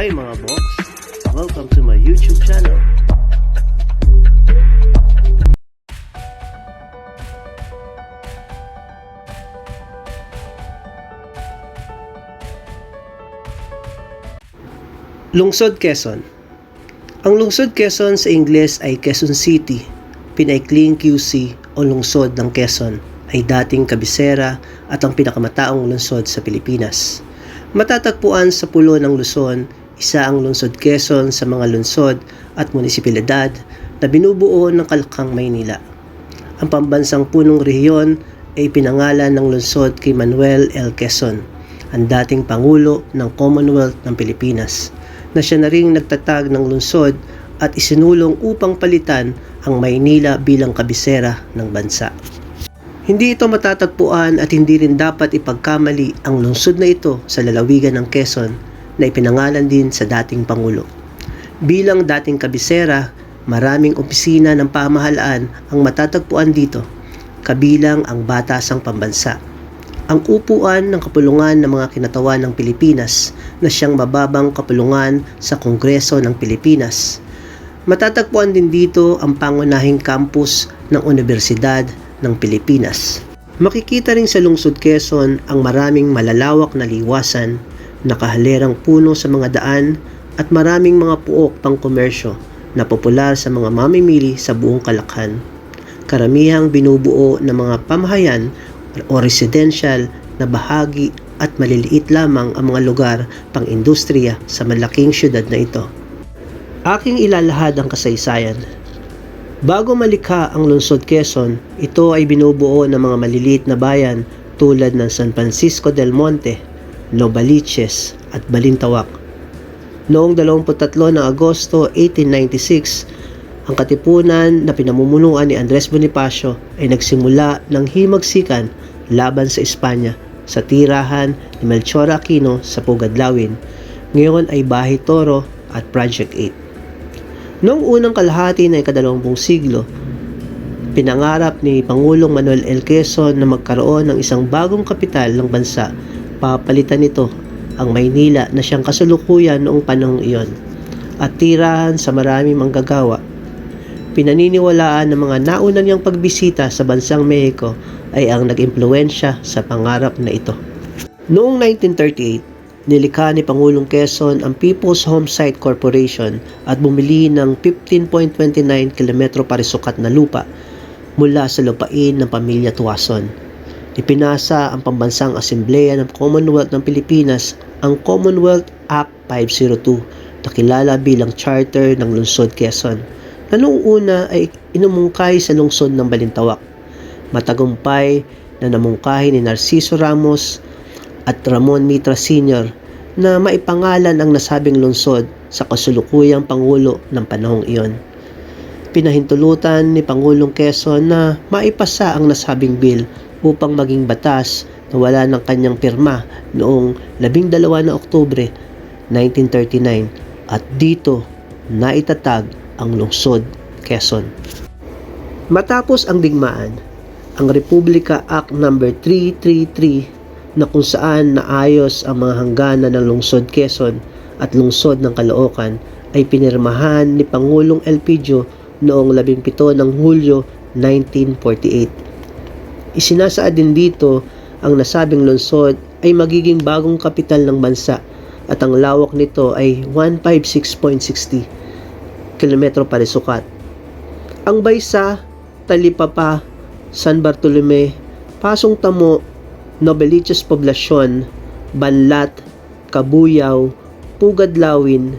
Hi mga box! Welcome to my YouTube channel. Lungsod Quezon Ang Lungsod Quezon sa Ingles ay Quezon City, pinaikling QC o Lungsod ng Quezon ay dating kabisera at ang pinakamataong lungsod sa Pilipinas. Matatagpuan sa pulo ng Luzon, isa ang lungsod Quezon sa mga lungsod at munisipalidad na binubuo ng Kalakang Maynila. Ang pambansang punong rehiyon ay pinangalan ng lungsod kay Manuel L. Quezon, ang dating Pangulo ng Commonwealth ng Pilipinas, na siya na ring nagtatag ng lungsod at isinulong upang palitan ang Maynila bilang kabisera ng bansa. Hindi ito matatagpuan at hindi rin dapat ipagkamali ang lungsod na ito sa lalawigan ng Quezon na ipinangalan din sa dating Pangulo. Bilang dating kabisera, maraming opisina ng pamahalaan ang matatagpuan dito, kabilang ang Batasang Pambansa. Ang upuan ng kapulungan ng mga kinatawan ng Pilipinas na siyang mababang kapulungan sa Kongreso ng Pilipinas. Matatagpuan din dito ang pangunahing campus ng Universidad ng Pilipinas. Makikita rin sa lungsod Quezon ang maraming malalawak na liwasan, nakahalerang puno sa mga daan at maraming mga puok pang komersyo na popular sa mga mamimili sa buong Kalakhan. Karamihang binubuo ng mga pamahayan o residential na bahagi at maliliit lamang ang mga lugar pang industriya sa malaking syudad na ito. Aking ilalahad ang kasaysayan Bago malikha ang lungsod Quezon, ito ay binubuo ng mga maliliit na bayan tulad ng San Francisco del Monte, Novaliches at Balintawak. Noong 23 ng Agosto 1896, ang katipunan na pinamumunuan ni Andres Bonifacio ay nagsimula ng himagsikan laban sa Espanya sa tirahan ni Melchor Aquino sa Pugadlawin. Ngayon ay Bahay Toro at Project 8. Noong unang kalahati ng ikadalawampung siglo, pinangarap ni Pangulong Manuel L. Quezon na magkaroon ng isang bagong kapital ng bansa. Papalitan nito ang Maynila na siyang kasulukuyan noong panahong iyon at tirahan sa marami manggagawa. Pinaniniwalaan ng mga nauna niyang pagbisita sa bansang Mexico ay ang nag-impluensya sa pangarap na ito. Noong 1938, nilikha ni Pangulong Quezon ang People's Homesite Corporation at bumili ng 15.29 km parisukat na lupa mula sa lupain ng pamilya Tuason. Ipinasa ang Pambansang Asembleya ng Commonwealth ng Pilipinas ang Commonwealth Act 502 na kilala bilang Charter ng Lungsod Quezon na noong una ay inumungkay sa lungsod ng Balintawak. Matagumpay na namungkahi ni Narciso Ramos at Ramon Mitra Sr. na maipangalan ang nasabing lungsod sa kasulukuyang Pangulo ng panahong iyon. Pinahintulutan ni Pangulong Quezon na maipasa ang nasabing bill upang maging batas na wala ng kanyang pirma noong 12 na Oktubre 1939 at dito naitatag ang lungsod Quezon. Matapos ang digmaan, ang Republika Act No. 333 na kung saan naayos ang mga hangganan ng lungsod Quezon at lungsod ng Caloocan ay pinirmahan ni Pangulong Elpidio noong 17 ng Hulyo 1948. Isinasaad din dito ang nasabing lungsod ay magiging bagong kapital ng bansa at ang lawak nito ay 156.60 km parisukat. Ang Baysa, Talipapa, San Bartolome, Pasong Tamo, Noveliches Poblasyon, Banlat, Kabuyaw, Pugadlawin,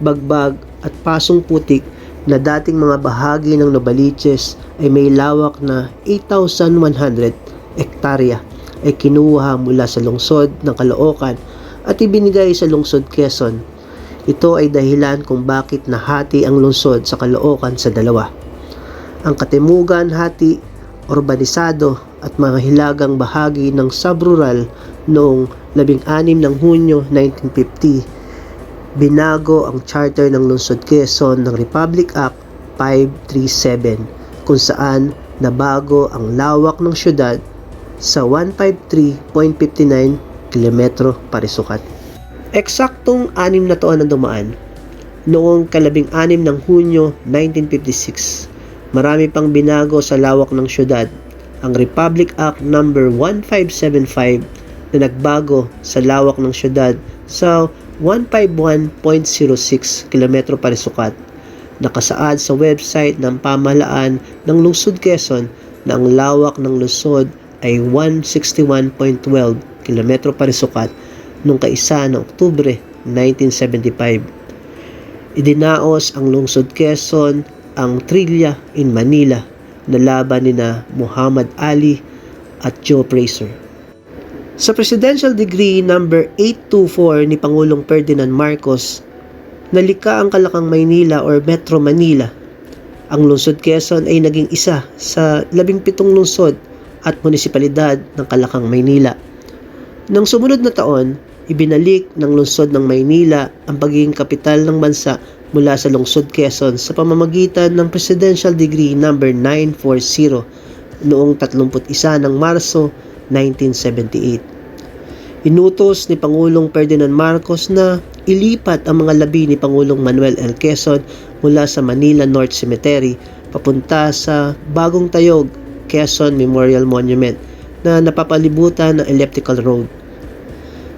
Bagbag at Pasong Putik na dating mga bahagi ng Novaliches ay may lawak na 8,100 hektarya ay kinuha mula sa lungsod ng Caloocan at ibinigay sa lungsod Quezon. Ito ay dahilan kung bakit nahati ang lungsod sa Caloocan sa dalawa. Ang Katimugan hati, urbanisado at mga hilagang bahagi ng subrural noong 16 ng Hunyo 1950 binago ang charter ng lungsod Quezon ng Republic Act 537 kung saan nabago ang lawak ng syudad sa 153.59 kilometro parisukat. Eksaktong anim na taon ang dumaan. Noong kalabing anim ng Hunyo 1956, marami pang binago sa lawak ng syudad. Ang Republic Act No. 1575 na nagbago sa lawak ng syudad sa 151.06 km parisukat. Nakasaad sa website ng pamahalaan ng Lungsod Quezon na ang lawak ng lungsod ay 161.12 km parisukat noong kaisa ng Oktubre 1975. Idinaos ang lungsod Quezon ang Trillia in Manila na laban ni na Muhammad Ali at Joe Fraser. Sa Presidential Degree number 824 ni Pangulong Ferdinand Marcos, nalika ang Kalakang Maynila or Metro Manila. Ang lungsod Quezon ay naging isa sa labing pitong lungsod at munisipalidad ng Kalakang Maynila. Nang sumunod na taon, ibinalik ng lungsod ng Maynila ang pagiging kapital ng bansa mula sa lungsod Quezon sa pamamagitan ng Presidential Degree number 940 noong 31 ng Marso 1978. Inutos ni Pangulong Ferdinand Marcos na ilipat ang mga labi ni Pangulong Manuel L. Quezon mula sa Manila North Cemetery papunta sa Bagong Tayog Quezon Memorial Monument na napapalibutan ng elliptical road.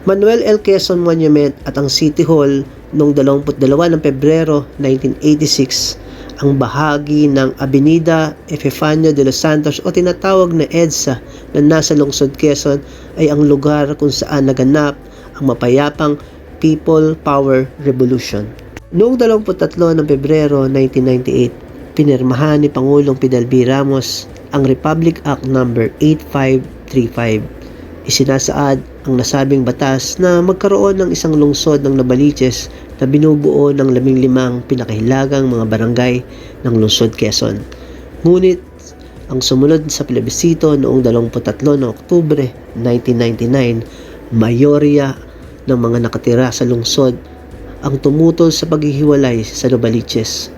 Manuel L. Quezon Monument at ang City Hall noong 22 ng Pebrero 1986 ang bahagi ng Avenida Epifanio de los Santos o tinatawag na EDSA na nasa lungsod Quezon ay ang lugar kung saan naganap ang mapayapang People Power Revolution. Noong 23 ng Pebrero 1998, pinirmahan ni Pangulong Fidel B. Ramos ang Republic Act No. 8535 Isinasaad ang nasabing batas na magkaroon ng isang lungsod ng Nabaliches na binubuo ng labing limang pinakahilagang mga barangay ng lungsod Quezon. Ngunit ang sumunod sa plebisito noong 23 ng Oktubre 1999, mayorya ng mga nakatira sa lungsod ang tumutol sa paghihiwalay sa Nabaliches.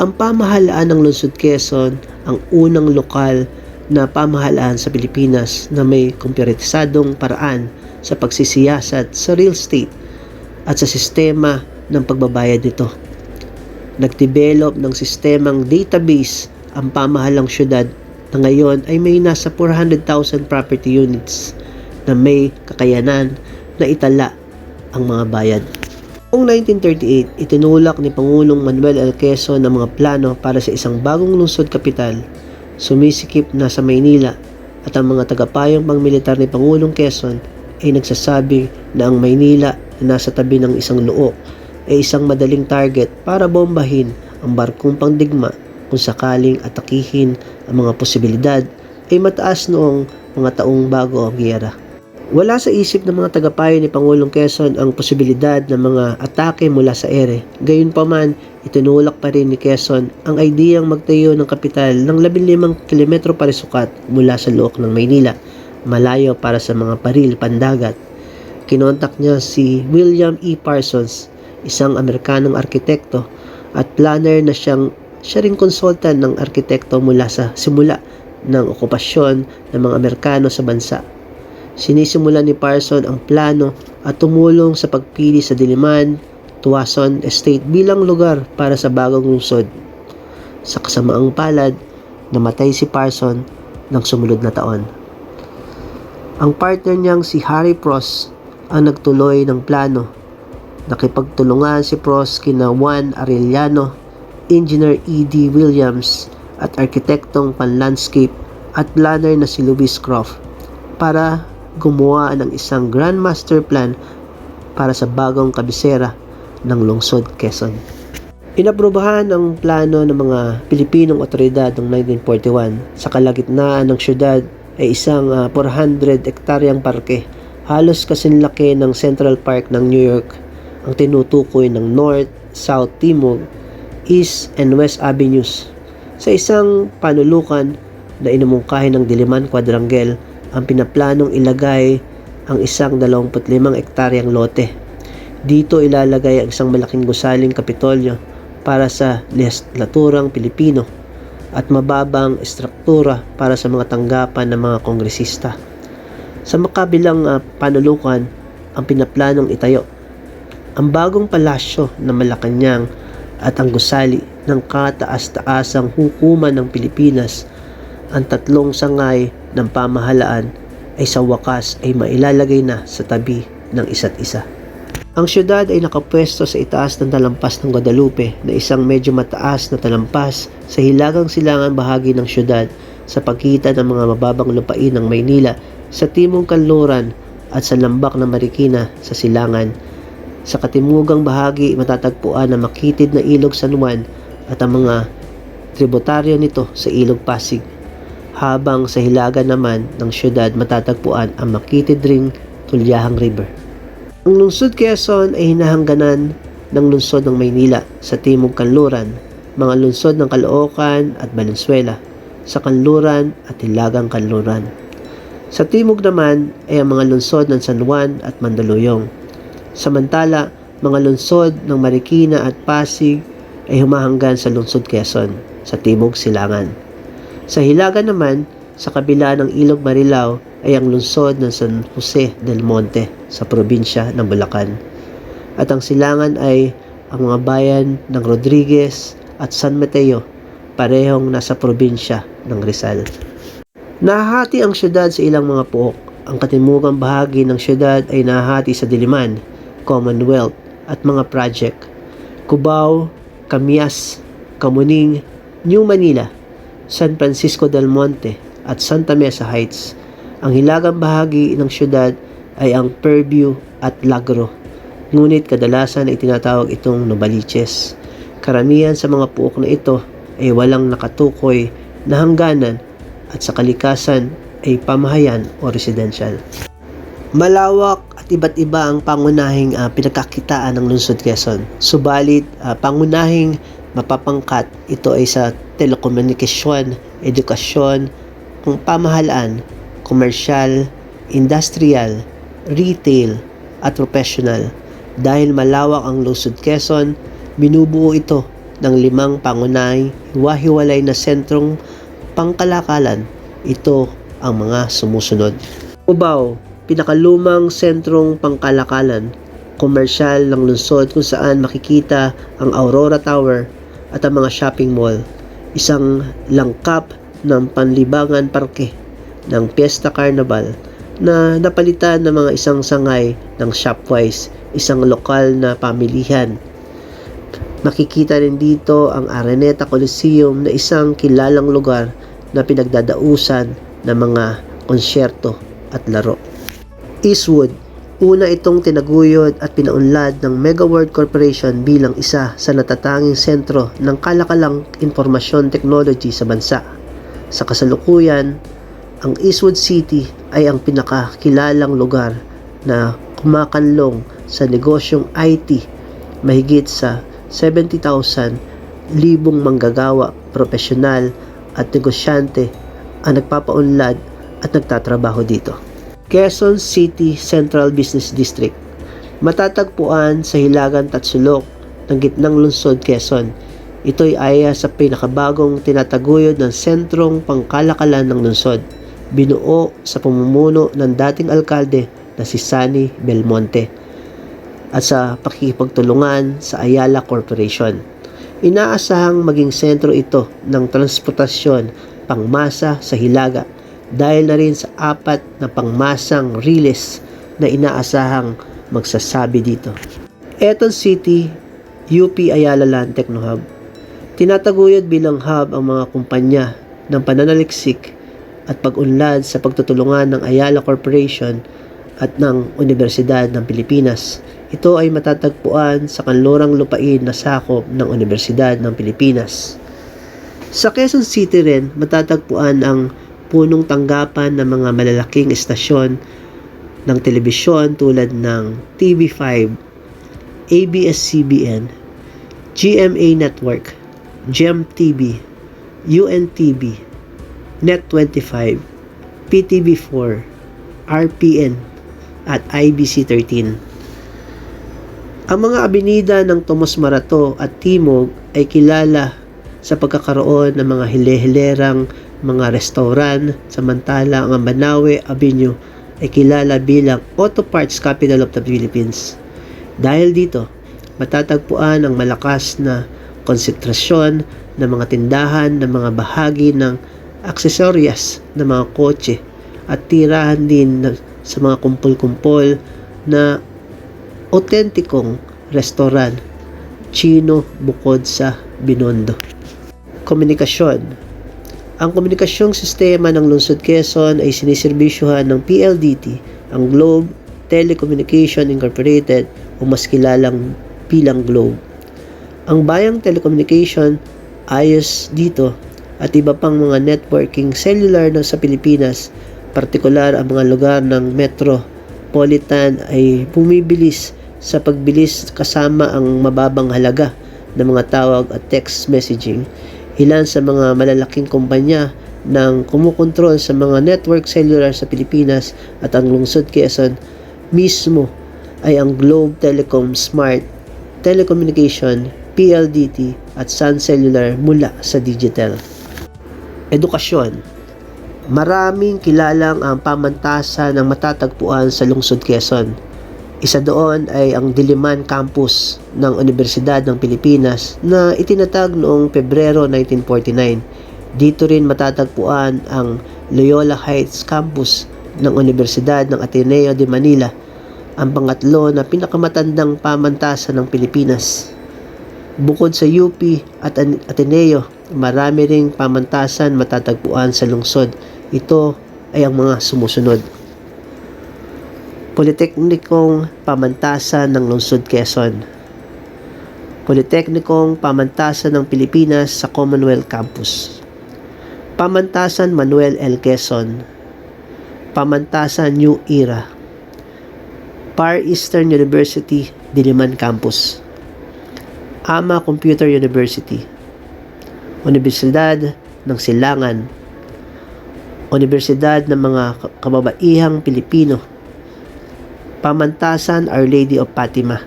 Ang pamahalaan ng lungsod Quezon ang unang lokal na pamahalaan sa Pilipinas na may kompiuterisadong paraan sa pagsisiyasat sa real estate at sa sistema ng pagbabayad nito. Nagdevelop ng sistemang database ang pamahalang syudad na ngayon ay may nasa 400,000 property units na may kakayanan na itala ang mga bayad. Noong 1938, itinulak ni Pangulong Manuel L. Quezon ang mga plano para sa isang bagong lungsod kapital sumisikip na sa Maynila at ang mga tagapayong pangmilitar ni Pangulong Quezon ay nagsasabi na ang Maynila na nasa tabi ng isang luok ay isang madaling target para bombahin ang barkong pangdigma kung sakaling atakihin ang mga posibilidad ay mataas noong mga taong bago ang giyera. Wala sa isip ng mga tagapayo ni Pangulong Quezon ang posibilidad ng mga atake mula sa ere. Gayunpaman, itinulak pa rin ni Quezon ang ideyang magtayo ng kapital ng 15 kilometro parisukat mula sa look ng Maynila, malayo para sa mga paril pandagat. Kinontak niya si William E. Parsons, isang Amerikanong arkitekto at planner na siyang siya ring consultant ng arkitekto mula sa simula ng okupasyon ng mga Amerikano sa bansa Sinisimula ni Parson ang plano at tumulong sa pagpili sa Diliman, Tuason Estate bilang lugar para sa bagong lungsod. Sa kasamaang palad, namatay si Parson ng sumunod na taon. Ang partner niyang si Harry Pross ang nagtuloy ng plano. Nakipagtulungan si Pross kina Juan Arellano, Engineer E.D. Williams at arkitektong pan-landscape at planner na si Louis Croft para gumawa ng isang Grand Master Plan para sa bagong kabisera ng lungsod Quezon. Inaprubahan ang plano ng mga Pilipinong otoridad noong 1941 sa kalagitnaan ng syudad ay isang uh, 400 hektaryang parke halos kasinlaki ng Central Park ng New York ang tinutukoy ng North, South, Timog, East and West Avenues sa isang panulukan na inumungkahi ng Diliman Quadrangle ang pinaplanong ilagay ang isang 25 ektaryang lote. Dito ilalagay ang isang malaking gusaling kapitolyo para sa legislaturang Pilipino at mababang estruktura para sa mga tanggapan ng mga kongresista. Sa makabilang uh, panulukan, ang pinaplanong itayo ang bagong palasyo ng Malacanang at ang gusali ng kataas-taasang hukuman ng Pilipinas, ang tatlong sangay ng pamahalaan ay sa wakas ay mailalagay na sa tabi ng isa't isa. Ang syudad ay nakapwesto sa itaas ng talampas ng Guadalupe na isang medyo mataas na talampas sa hilagang silangan bahagi ng syudad sa pagitan ng mga mababang lupain ng Maynila sa timong kanluran at sa lambak ng Marikina sa silangan. Sa katimugang bahagi matatagpuan ang makitid na ilog San Juan at ang mga tributaryo nito sa ilog Pasig. Habang sa hilaga naman ng syudad matatagpuan ang makitid ring Tulyahang River. Ang lungsod Quezon ay hinahangganan ng lungsod ng Maynila sa timog kanluran, mga lungsod ng Caloocan at Valenzuela, sa kanluran at hilagang kanluran. Sa timog naman ay ang mga lungsod ng San Juan at Mandaluyong. Samantala, mga lungsod ng Marikina at Pasig ay humahanggan sa lungsod Quezon, sa timog silangan. Sa hilaga naman, sa kabila ng Ilog Marilao ay ang lungsod ng San Jose del Monte sa probinsya ng Bulacan. At ang silangan ay ang mga bayan ng Rodriguez at San Mateo, parehong nasa probinsya ng Rizal. Nahahati ang syudad sa ilang mga puok. Ang katimugang bahagi ng syudad ay nahahati sa Diliman, Commonwealth at mga project. Cubao, Camias, Kamuning, New Manila, San Francisco del Monte at Santa Mesa Heights. Ang hilagang bahagi ng syudad ay ang Purview at Lagro. Ngunit kadalasan ay tinatawag itong Novaliches. Karamihan sa mga puok na ito ay walang nakatukoy na hangganan at sa kalikasan ay pamahayan o residential. Malawak at iba't iba ang pangunahing uh, pinagkakitaan ng lungsod Quezon. Subalit, uh, pangunahing mapapangkat ito ay sa telekomunikasyon, edukasyon, kung pamahalaan, komersyal, industrial, retail, at professional. Dahil malawak ang lungsod Quezon, binubuo ito ng limang pangunahing hiwa-hiwalay na sentrong pangkalakalan. Ito ang mga sumusunod. Cubao, pinakalumang sentrong pangkalakalan, komersyal ng lungsod kung saan makikita ang Aurora Tower at ang mga shopping mall. Isang langkap ng panlibangan parke ng Fiesta Carnival na napalitan ng mga isang sangay ng Shopwise, isang lokal na pamilihan. Makikita rin dito ang Araneta Coliseum na isang kilalang lugar na pinagdadausan ng mga konsyerto at laro. Eastwood, una itong tinaguyod at pinaunlad ng Mega World Corporation bilang isa sa natatanging sentro ng kalakalang informasyon technology sa bansa. Sa kasalukuyan, ang Eastwood City ay ang pinakakilalang lugar na kumakanlong sa negosyong IT mahigit sa 70,000 libong manggagawa, profesional at negosyante ang nagpapaunlad at nagtatrabaho dito. Quezon City Central Business District Matatagpuan sa Hilagan Tatsulok ng gitnang lungsod Quezon. Ito'y aya sa pinakabagong tinataguyod ng sentrong pangkalakalan ng lungsod. Binuo sa pamumuno ng dating alkalde na si Sani Belmonte at sa pakikipagtulungan sa Ayala Corporation. Inaasahang maging sentro ito ng transportasyon pangmasa sa Hilaga dahil na rin sa apat na pangmasang riles na inaasahang magsasabi dito. Eton City, UP Ayala Land Techno Hub. Tinataguyod bilang hub ang mga kumpanya ng pananaliksik at pag-unlad sa pagtutulungan ng Ayala Corporation at ng Universidad ng Pilipinas. Ito ay matatagpuan sa kanlurang lupain na sakop ng Universidad ng Pilipinas. Sa Quezon City rin matatagpuan ang punong tanggapan ng mga malalaking estasyon ng telebisyon tulad ng TV5, ABS-CBN, GMA Network, GEM-TV, UNTV, Net25, PTV4, RPN, at IBC13. Ang mga abinida ng Tomas Marato at Timog ay kilala sa pagkakaroon ng mga hile-hilerang mga restaurant, samantala ang Banawe Avenue ay kilala bilang Auto Parts Capital of the Philippines. Dahil dito, matatagpuan ang malakas na konsentrasyon ng mga tindahan ng mga bahagi ng aksesoryas ng mga kotse at tirahan din sa mga kumpol-kumpol na autentikong restoran Chino bukod sa Binondo. Komunikasyon Ang komunikasyong sistema ng Lungsod Quezon ay siniserbisyuhan ng PLDT, ang Globe Telecommunication Incorporated o mas kilalang bilang Globe. Ang Bayang Telecommunication ayos dito at iba pang mga networking cellular na sa Pilipinas, partikular ang mga lugar ng metropolitan ay bumibilis sa pagbilis kasama ang mababang halaga ng mga tawag at text messaging. Ilan sa mga malalaking kumpanya ng kumukontrol sa mga network cellular sa Pilipinas at ang lungsod Quezon mismo ay ang Globe Telecom Smart Telecommunication, PLDT at Sun Cellular mula sa digital. Edukasyon Maraming kilalang ang pamantasan ng matatagpuan sa lungsod Quezon. Isa doon ay ang Diliman Campus ng Universidad ng Pilipinas na itinatag noong Pebrero 1949. Dito rin matatagpuan ang Loyola Heights Campus ng Universidad ng Ateneo de Manila, ang pangatlo na pinakamatandang pamantasan ng Pilipinas. Bukod sa UP at Ateneo, marami ring pamantasan matatagpuan sa lungsod. Ito ay ang mga sumusunod. Politeknikong Pamantasan ng Lungsod Quezon. Politeknikong Pamantasan ng Pilipinas sa Commonwealth Campus. Pamantasan Manuel L. Quezon. Pamantasan New Era. Far Eastern University Diliman Campus. AMA Computer University. Universidad ng Silangan. Universidad ng mga kababaihang Pilipino Pamantasan Our Lady of Fatima.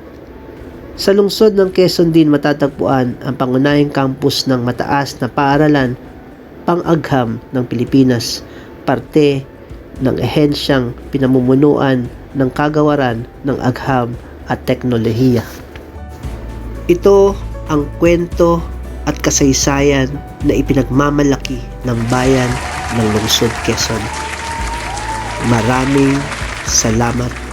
Sa lungsod ng Quezon din matatagpuan ang pangunahing campus ng mataas na paaralan pang-agham ng Pilipinas, parte ng ehensyang pinamumunuan ng kagawaran ng agham at teknolohiya. Ito ang kwento at kasaysayan na ipinagmamalaki ng bayan ng lungsod Quezon. Maraming salamat